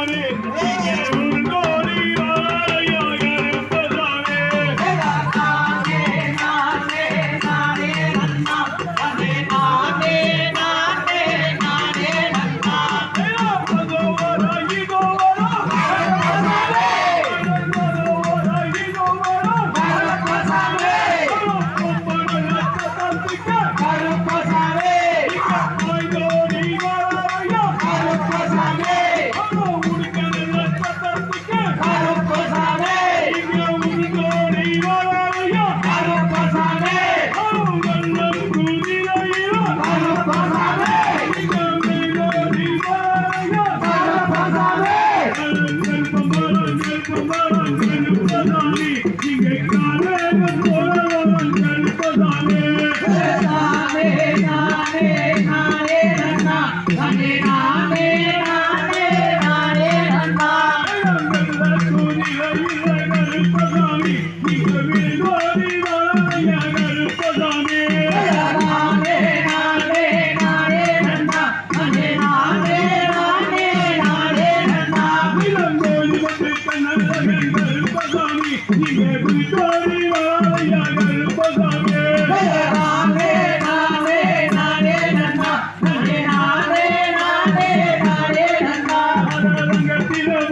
abi. Hey.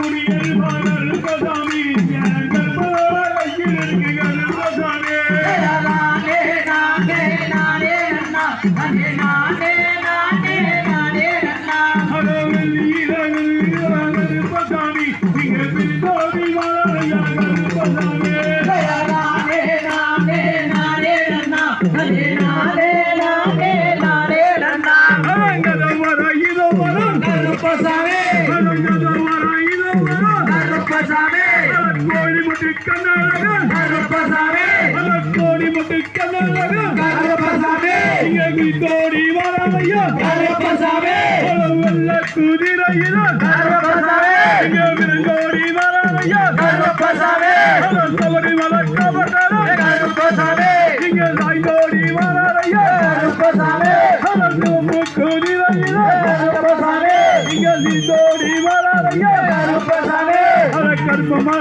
உரிய கோழிமுத்துசாமி கோழிமுத்து கண்ணழகன் கருப்பசாமி கோழிமுத்து கண்ணழகன் கருப்பசாமி கோடி வராமையா கருப்பசாமி வெள்ள குதிரையில கருப்பசாமி கோடி வராமையா கருப்பசாமி சபரிமல கவர்னர் கருப்பசாமி இங்க கோடி வராமையா கருப்பசாமி குதிரையில கருப்பசாமி இங்க transformar